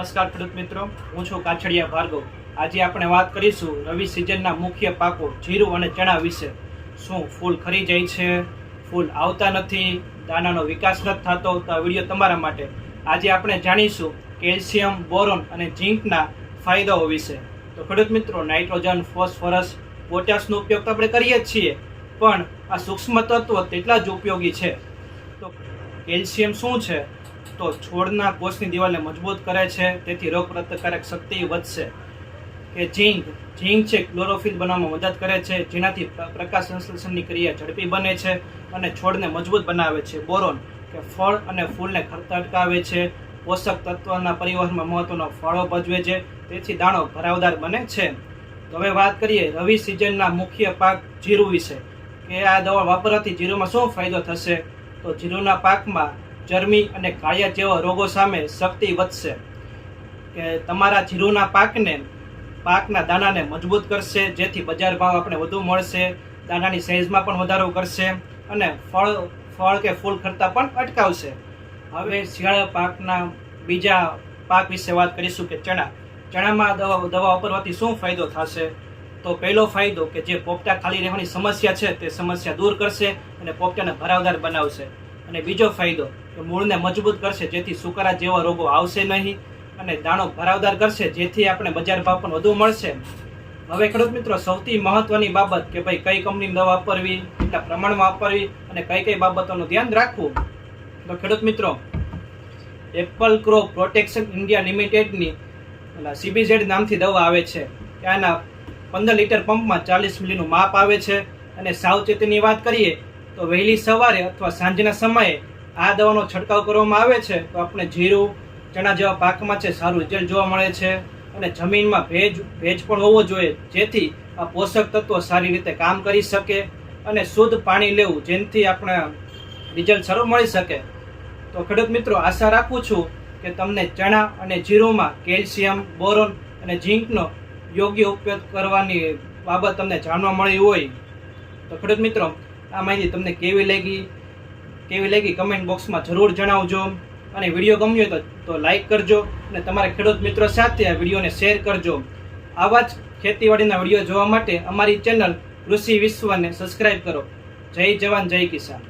નમસ્કાર ખેડૂત મિત્રો, હું છું કાછડિયા ભાર્ગવ. આજે આપણે વાત કરીશું રવિ સિઝનના મુખ્ય પાકો જીરું અને ચણા વિશે. શું ફૂલ ખરી જાય છે? ફૂલ આવતા નથી? દાનાનો વિકાસ નથી થતો? તો આ વીડિયો તમારા માટે. આજે આપણે જાણીશું કેલ્શિયમ, બોરોન અને ઝીંકના ફાયદાઓ વિશે. તો ખેડૂત મિત્રો, નાઇટ્રોજન, ફોસ્ફરસ, પોટાશનો ઉપયોગ તો આપણે કરીએ જ છીએ, પણ આ સૂક્ષ્મ તત્વો તેટલા જ ઉપયોગી છે. તો કેલ્શિયમ શું છે? તો છોડના કોષની દિવાલને મજબૂત કરે છે, તેથી રોગ પ્રતિકારક શક્તિ વધશે. કે ઝીંક ઝીંક છે, ક્લોરોફિલ બનાવવામાં મદદ કરે છે, જેનાથી પ્રકાશ સંશ્લેષણની ક્રિયા ઝડપી બને છે અને છોડને મજબૂત બનાવે છે. બોરોન, કે ફળ અને ફૂલને ખરતા અટકાવે છે. પોષક તત્વના પરિવહનમાં મહત્વનો ફાળો ભજવે છે. તેથી દાણો ભરાવદાર બને છે. તો હવે વાત કરીએ રવિ સિઝનના મુખ્ય પાક જીરું વિશે. કે આ દવા વાપરવાથી જીરુમાં શું ફાયદો થશે? તો જીરુના પાકમાં ચરમી અને કાયા જેવા રોગો સામે શક્તિ વધશે. કે તમારા જીરુના પાકને, પાકના દાણાને મજબૂત કરશે, જેથી બજાર ભાવ આપણે વધુ મળશે, દાણાની સાઇઝમાં પણ વધારો કરશે અને ફળ ફળ કે ફૂલ ખરતા પણ અટકાવશે. હવે શિયાળા પાકના બીજા પાક વિશે વાત કરીશું કે ચણા. ચણામાં દવા દવા વાપરવાથી શું ફાયદો થશે? તો પહેલો ફાયદો કે જે પોપટા ખાલી રહેવાની સમસ્યા છે તે સમસ્યા દૂર કરશે અને પોપટાને ભરાવદાર બનાવશે. અને બીજો ફાયદો કે મૂળને મજબૂત કરશે જેથી સુકારા જેવા રોગો આવશે નહીં અને દાણો ભરાવદાર કરશે જેથી આપણે બજાર ભાવ પણ વધુ મળશે. હવે ખેડૂત મિત્રો, સૌથી મહત્વની બાબત કે ભાઈ કઈ કંપનીની દવા વાપરવી, કેટલા પ્રમાણમાં વાપરવી અને કઈ કઈ બાબતોનું ધ્યાન રાખવું? તો ખેડૂત મિત્રો, એપલ ક્રો પ્રોટેક્શન ઇન્ડિયા લિમિટેડની સીબીઝેડ નામથી દવા આવે છે. ત્યાંના પંદર લીટર પંપમાં ચાલીસ મિલીનું માપ આવે છે. અને સાવચેતીની વાત કરીએ તો વહેલી સવારે અથવા સાંજના સમયે આ દવાનો છંટકાવ કરવામાં આવે છે, તો આપણે જીરું, ચણા જેવા પાકમાં છે સારું રિઝલ્ટ જોવા મળે છે અને જમીનમાં ભેજ ભેજ પણ હોવો જોઈએ, જેથી આ પોષક તત્વો સારી રીતે કામ કરી શકે અને શુદ્ધ પાણી લેવું જેનાથી આપણે રિઝલ્ટ સારું મળી શકે. તો ખેડૂત મિત્રો, આશા રાખું છું કે તમને ચણા અને જીરુંમાં કેલ્શિયમ, બોરોન અને ઝીંકનો યોગ્ય ઉપયોગ કરવાની બાબત તમને જાણવા મળી હોય. તો ખેડૂત મિત્રો આ માહિતી તમને કેવી લાગી? કેવી લાગી? કમેન્ટ બોક્સમાં જરૂર જણાવજો. અને વીડિયો ગમ્યો તો તો લાઈક કરજો. અને તમારા ખેડૂત મિત્રો સાથે આ વિડીયોને શેર કરજો. આવા જ ખેતીવાડીના વીડિયો જોવા માટે અમારી ચેનલ કૃષિ વિશ્વને સબસ્ક્રાઇબ કરો. જય જવાન, જય કિસાન.